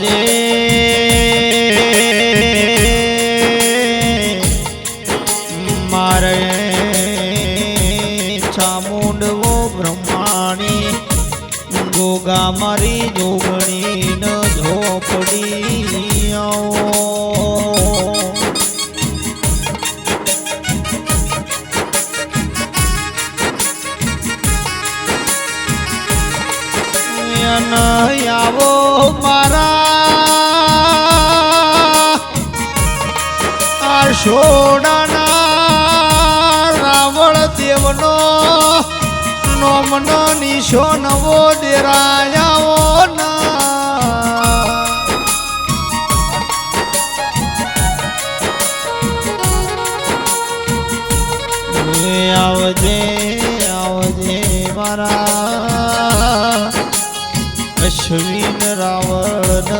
જે મારે ચામુંડવો બ્રહ્માણી ગોગા મારી જોગણી ન ઝોપડી આવો આવો. આ સોડાના રાવળ દેવનો નોમનો નિશો નવો દેરાયાઓ ના. આવજે આવજે મારા અશ્વિન રાવણ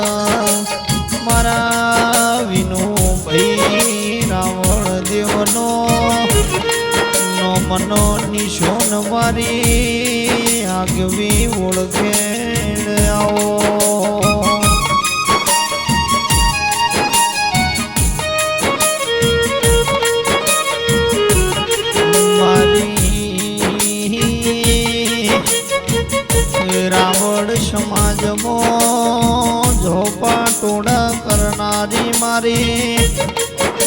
નો મનો નિશોન મારી આગવી ઓળખે આવો સમાજમાં ઝોપા ટોડા કરનારી મારી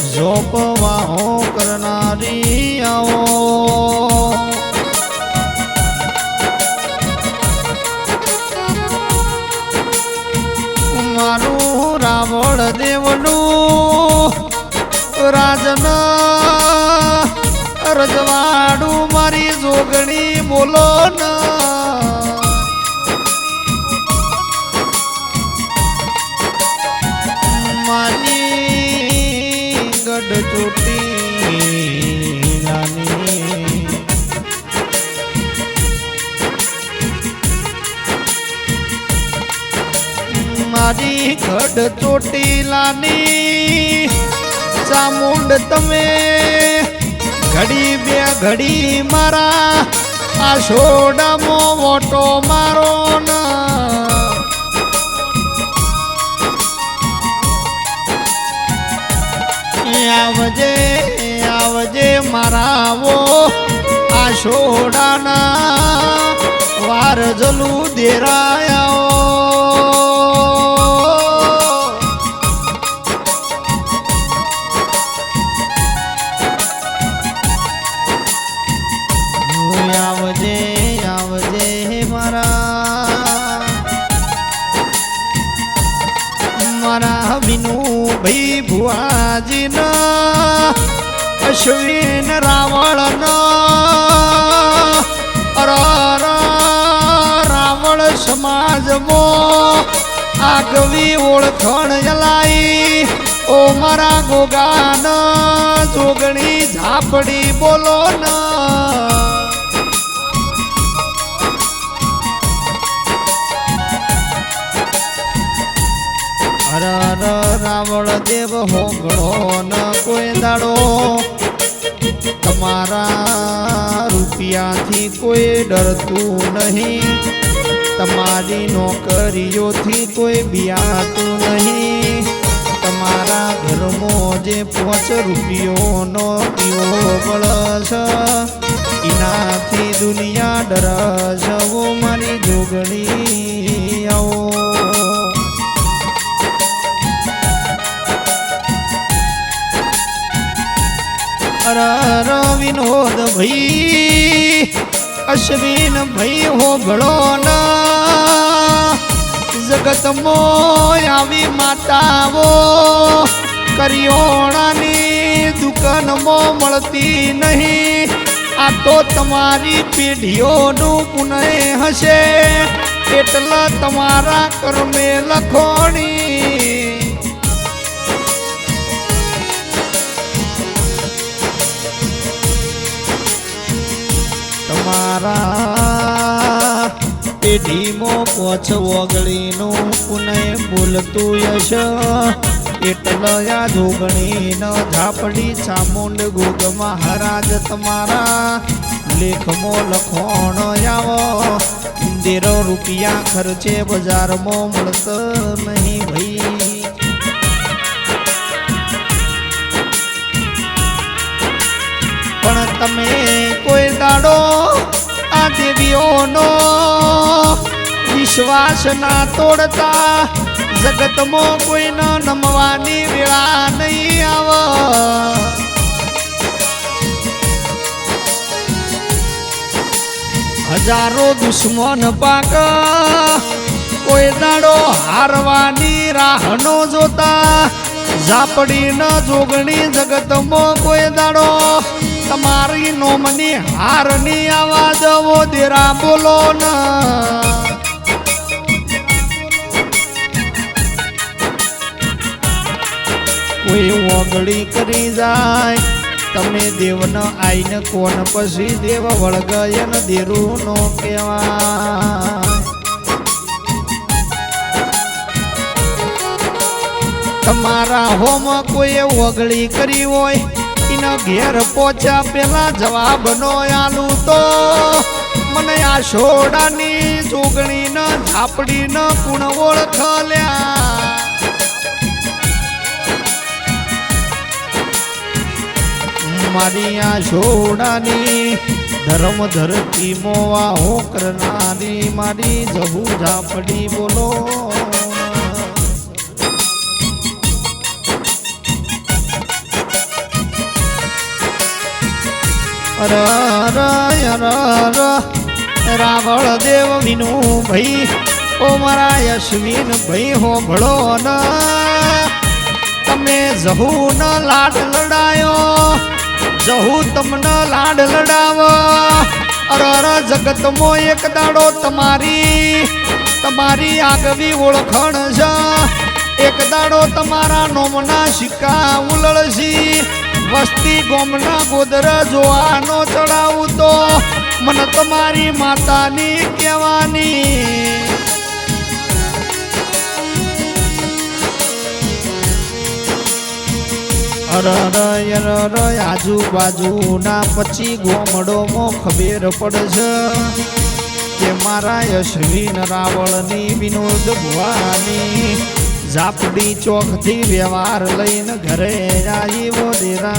ઝોપ વાહો કરનારી આવો. મારું રાવણ દેવનું રાજના રજવાડું ગઢ ચોટી નાની. મારી ગઢ ચોટીલાની ચામુંડ તમે ઘડી બે ઘડી મારા, આ સોડામાં મોટો મારો ના. આવજે આવજે મારાવો આ છોડાના વાર જલું દેરાયાઓ ભાઈ ભુવાજીના અશ્વિન રાવણ રાવણ સમાજમાં, આગવી ઓળખણ જલાઈ ઓ મારા ગોગાન, જોગણી ઝાપડી બોલો ના હર રાવણ દેવ હોગળો ન કોઈ દાડો. તમારા રૂપિયાથી કોઈ ડરતું નહીં. તમારી નોકરીઓથી કોઈ બિયાતું નહીં. તમારા ઘરમાં જે પાંચ રૂપિયોનો દીવો બળશ, એનાથી દુનિયા ડરશ. મારી જોગણી, આવો. અરર વિનોદ ભઈ, અશ્વિન ભઈ, હો ભળો ના જગતમો આવી માતાઓ, કરિયોણાની દુકાનમાં મળતી નહીં. આ તો તમારી પેઢીઓનું પુનઃ હશે, એટલે તમારા કર્મે લખોણી. તમારા પેઢીમાં પોછ વગળીનું પુનઃ બોલતું યશ. એટલયા જોગણી ન ઝાપડી ચામુંડ ગુગ મહારાજ તમારા. લેખમાં લખોણ આવો. તેરો રૂપિયા ખર્ચે બજારમાં મળતો નહીં ભાઈ. વિશ્વાસ ના તોડતા જગતમાં કોઈનો નમવાની વેળા નહીં આવ. હજારો દુશ્મન પાક કોઈ દાડો હારવાની રાહનો જોતા. ઝાપડી ન જોગણી જગતમાં કોઈ દાડો તમારી નોમની હારની આવાજ વો દેરા બોલો ન. કોઈ ઓગળી કરી જાય. તમે દેવનો આઈને કોણ પછી દેવ વળગયન દેરું નો કહેવાય. તમારા હોમ કોઈએ ઓગળી કરી હોય, એના ઘેર પહોંચ્યા પેલા જવાબ નો આલું તો. મને આ સોડાની જોગણી ન ઝાપડી ન કુણ ઓળખલ્યા. મારી આ છોડાની ધર્મ ધરતી મોવા હો કરનારી મારી જહુ ઝાપડી બોલો. રાવળ દેવ વિનુ ભાઈ, ઓ મારા યશવીન ભાઈ, હો ભળો ના તમે જહુ ન લાડ લડાયો. જહુ તમને લાડ લડાવો? અરર અર જગતમો એક દાડો તમારી તમારી આગવી ઓળખણ છે એક દાડો તમારા નોમના સિક્કા ઉલળશી વસ્તી ગોમના ગોદર જોવાનો ચડાવું તો મને તમારી માતાની કહેવાની. આજુબાજુના પછી ગોમડોમાં ખબેર પડશે. કે મારા યશવીન રાવળની વિનોદ ભવાની. ઝાપડી ચોકથી વ્યવહાર લઈને ઘરે આવ્યો કાળા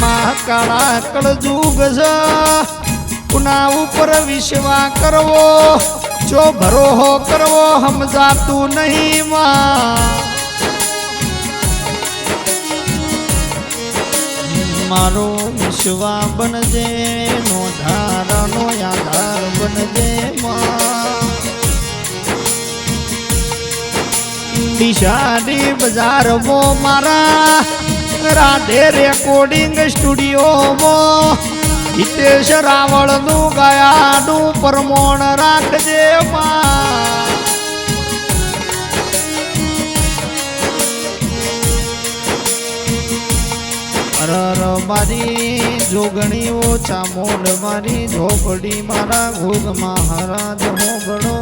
મહાકાળા કળજુગ છે. કુના ઉપર વિશ્વા કરવો. જો ભરોહો કરવો સમજાતું નહીં માં. મારો વિશ્વા બનજે નો ધારનો આધાર બનજે માં. બજાર મો મારા રાધે રેકોર્ડિંગ સ્ટુડિયોમાં હિતેશ રાવળનું ગાયાનું પરમોણ રાખજે માં અરર મારી જોગણીઓ ચામોડ મારી ઝોપડી મારા ઘોગ મહારાજ હો ગણો